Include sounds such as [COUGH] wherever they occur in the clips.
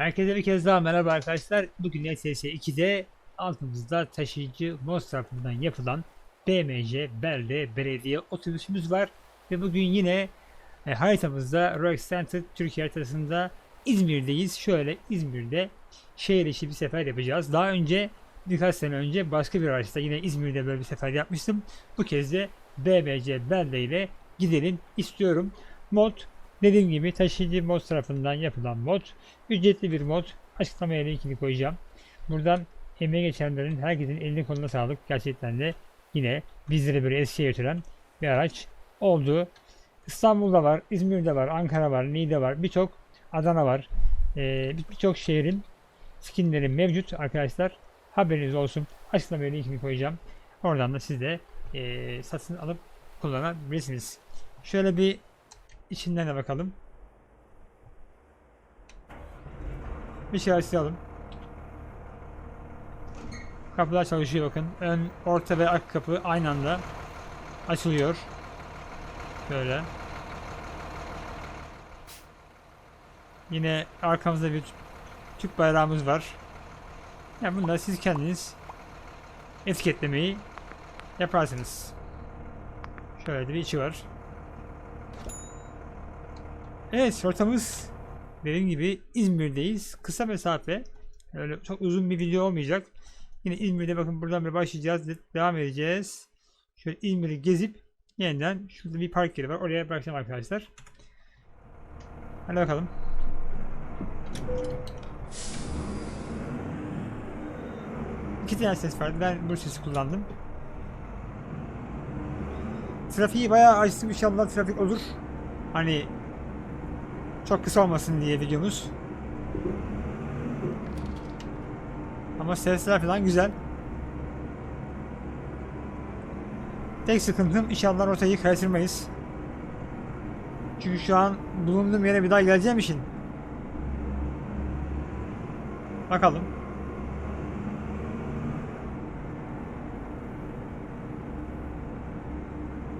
Herkese bir kez daha merhaba arkadaşlar. Bugün ETS 2'de altımızda taşıyıcı MOS tarafından yapılan BMC Belde Belediye otobüsümüz var. Ve bugün yine e, haritamızda Rock Center Türkiye haritasında İzmir'deyiz. Şöyle İzmir'de şehir içi bir sefer yapacağız. Daha önce birkaç sene önce başka bir araçta yine İzmir'de böyle bir sefer yapmıştım. Bu kez de BMC Belde ile gidelim istiyorum. Mod dediğim gibi taşıyıcı mod tarafından yapılan mod. Ücretli bir mod. Açıklamaya linkini koyacağım. Buradan emeği geçenlerin herkesin eline koluna sağlık. Gerçekten de yine bizlere böyle eskiye götüren bir araç oldu. İstanbul'da var, İzmir'de var, Ankara var, Niğde var, birçok Adana var. Ee, bir- birçok şehrin skinleri mevcut arkadaşlar. Haberiniz olsun. Açıklamaya linkini koyacağım. Oradan da siz de ee, satın alıp kullanabilirsiniz. Şöyle bir içinden de bakalım. Bir şey açalım. Kapılar çalışıyor bakın. Ön, orta ve arka kapı aynı anda açılıyor. Böyle. Yine arkamızda bir Türk bayrağımız var. Yani bunları siz kendiniz etiketlemeyi yaparsınız. Şöyle bir içi var. Evet rotamız dediğim gibi İzmir'deyiz. Kısa mesafe. Öyle çok uzun bir video olmayacak. Yine İzmir'de bakın buradan bir başlayacağız. de- Devam edeceğiz. Şöyle İzmir'i gezip yeniden şurada bir park yeri var. Oraya bırakacağım arkadaşlar. Hadi bakalım. İki tane ses vardı. Ben bu sesi kullandım. Trafiği bayağı açtım. İnşallah trafik olur. Hani çok kısa olmasın diye videomuz. Ama sesler falan güzel. Tek sıkıntım inşallah rotayı kaçırmayız. Çünkü şu an bulunduğum yere bir daha geleceğim için. Bakalım.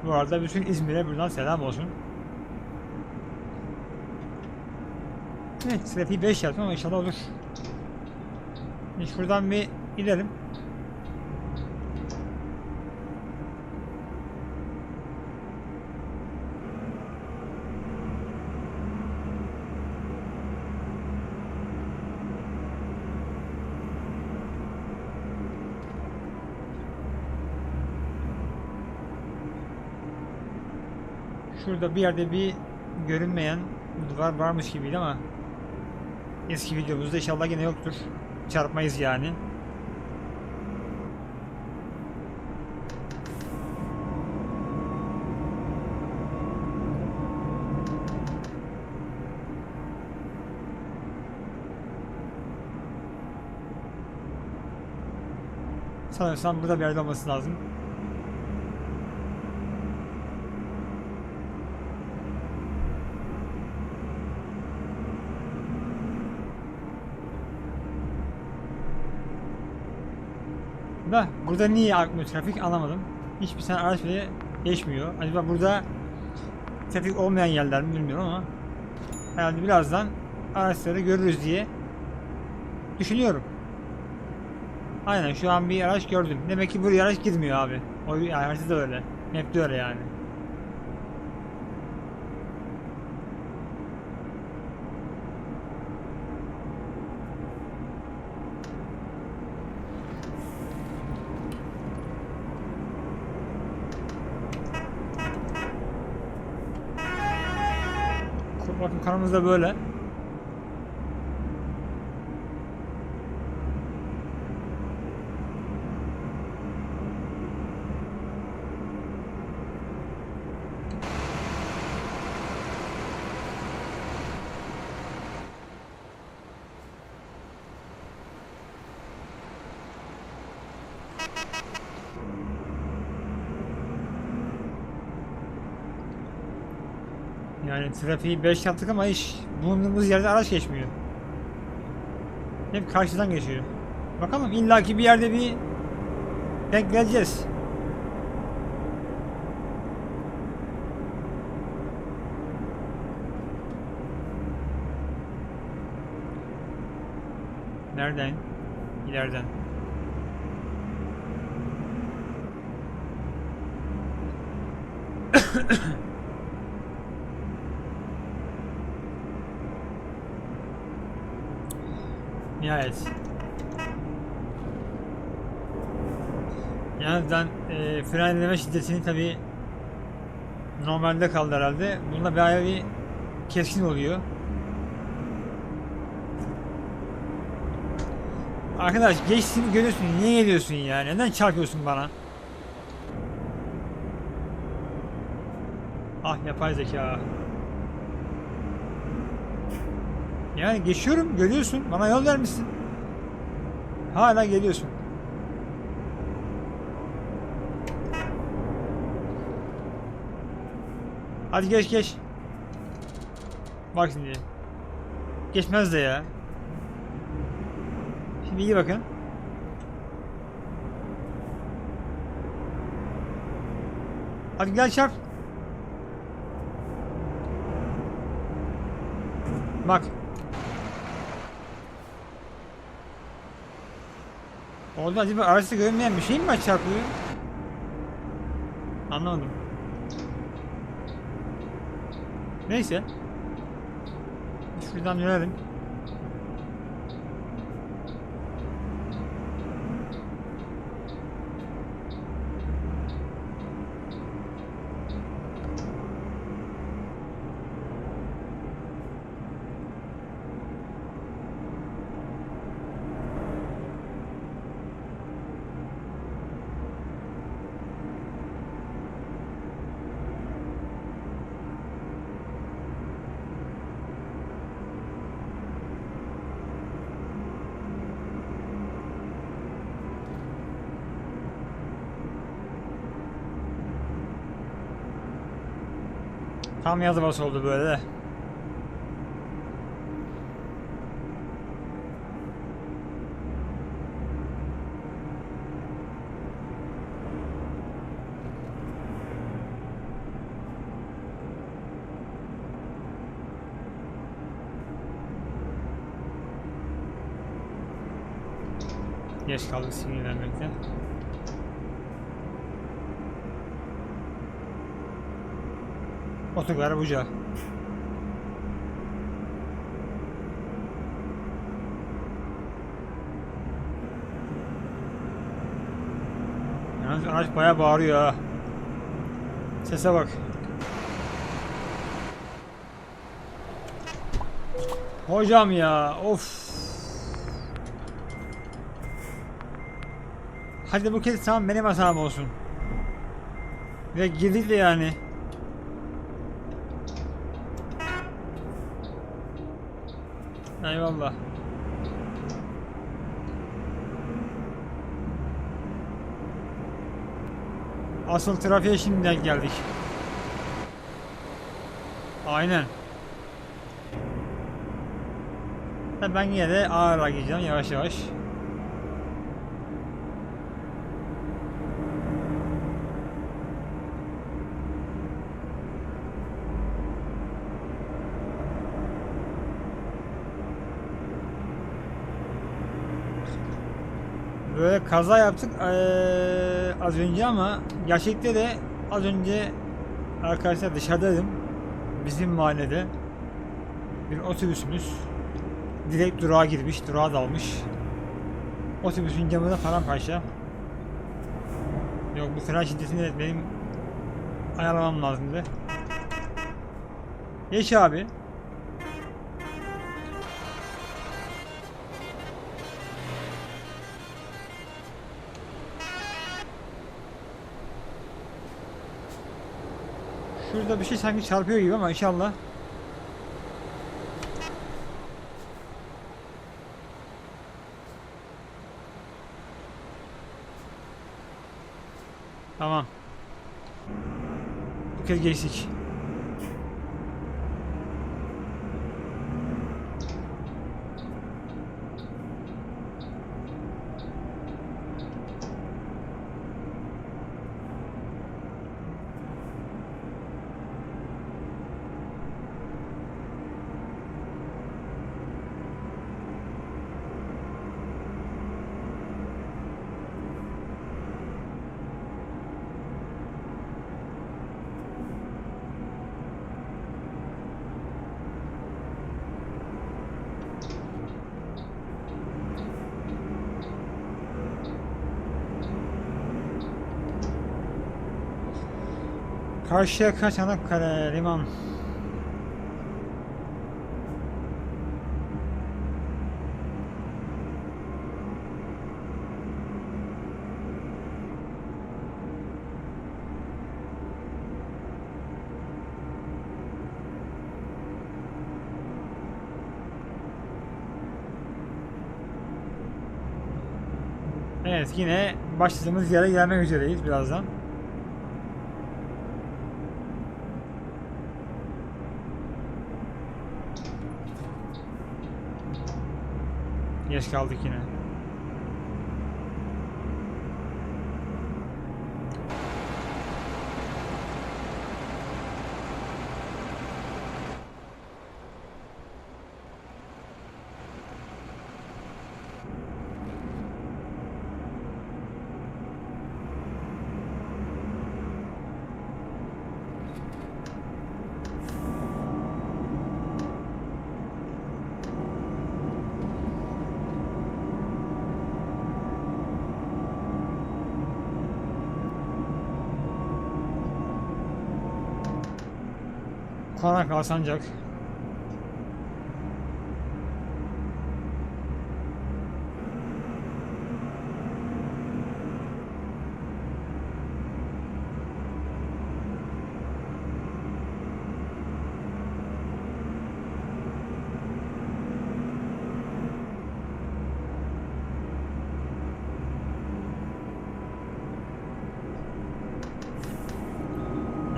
Bu arada bütün İzmir'e buradan selam olsun. Evet, trafiği 5 yaptım ama inşallah olur. Şimdi şuradan bir gidelim. Şurada bir yerde bir görünmeyen duvar varmış gibiydi ama eski videomuzda inşallah yine yoktur. Çarpmayız yani. Sanırsam burada bir yerde olması lazım. Da burada niye akmıyor trafik anlamadım. Hiçbir tane araç bile geçmiyor. Acaba burada trafik olmayan yerler mi bilmiyorum ama herhalde birazdan araçları görürüz diye düşünüyorum. Aynen şu an bir araç gördüm. Demek ki buraya araç girmiyor abi. O yani haritada öyle. Map'te öyle yani. Bakın kanımız da böyle. Yani trafiği 5 yaptık ama hiç bulunduğumuz yerde araç geçmiyor. Hep karşıdan geçiyor. Bakalım illaki bir yerde bir denk geleceğiz. Nereden? İleriden. [COUGHS] Nihayet. Yalnız ben e, frenleme şiddetini tabi normalde kaldı herhalde. Bunda bayağı bir keskin oluyor. Arkadaş geçtiğini görüyorsun. Niye geliyorsun ya? Neden çarpıyorsun bana? Ah yapay zeka. Yani geçiyorum görüyorsun. Bana yol vermişsin. Hala geliyorsun. Hadi geç geç. Bak şimdi. Geçmez de ya. Şimdi iyi bakın. Hadi gel çarp. Bak. Orada acaba araçta görünmeyen bir şey mi var çarpıyor? Anlamadım. Neyse. Şuradan dönelim. Tam yaz havası oldu böyle de. Geç kaldık sinirlenmekten. Otogar buca. Yalnız araç bayağı bağırıyor ha. Sese bak. Hocam ya of. Hadi bu kez tamam benim hatam olsun. Ve girdik de yani. Eyvallah. Asıl trafiğe şimdiden geldik. Aynen. Ben yine de ağır gideceğim yavaş yavaş. Böyle kaza yaptık eee, az önce ama gerçekte de az önce arkadaşlar dışarıdaydım. Bizim mahallede bir otobüsümüz direkt durağa girmiş, durağa dalmış. Otobüsün camı da paramparça. Yok bu fren şiddetini de benim ayarlamam lazımdı. Geç abi. Şurada bir şey sanki çarpıyor gibi ama inşallah. Tamam. Bu kez geçtik. Karşıyaka Çanakkale Liman. Evet yine başladığımız yere gelmek üzereyiz birazdan. Geç kaldık yine. Konak Alsancak.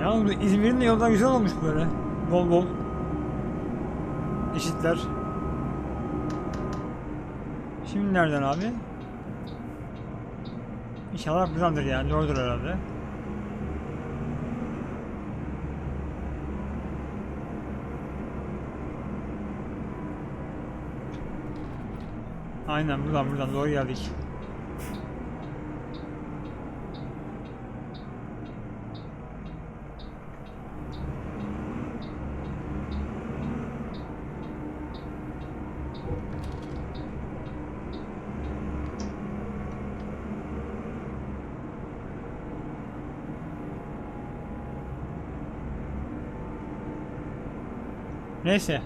Ya bu İzmir'in de yoldan güzel olmuş böyle. Bol bol. Eşitler. Şimdi nereden abi? İnşallah buradandır yani. Doğrudur herhalde. Aynen buradan buradan doğru geldik. Neyse.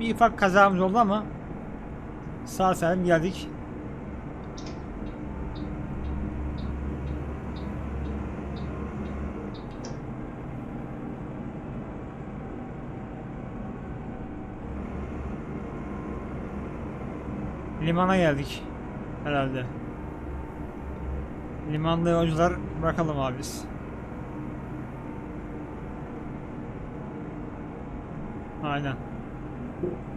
Bir ufak kazamız oldu ama sağ salim geldik. Limana geldik herhalde. Limanda yolcular bırakalım abi biz. Aynen.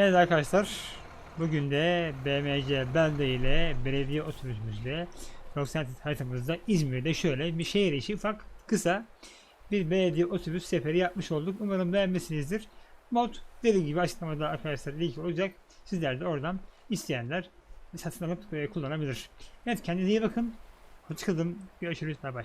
Evet arkadaşlar bugün de BMC Belde ile belediye otobüsümüzle Roxanne haritamızda İzmir'de şöyle bir şehir içi ufak kısa bir belediye otobüs seferi yapmış olduk. Umarım beğenmişsinizdir. Mod dediğim gibi açıklamada arkadaşlar link olacak. Sizler de oradan isteyenler satın alıp e, kullanabilir. Evet kendinize iyi bakın. Hoşçakalın. Görüşürüz. Bay bay.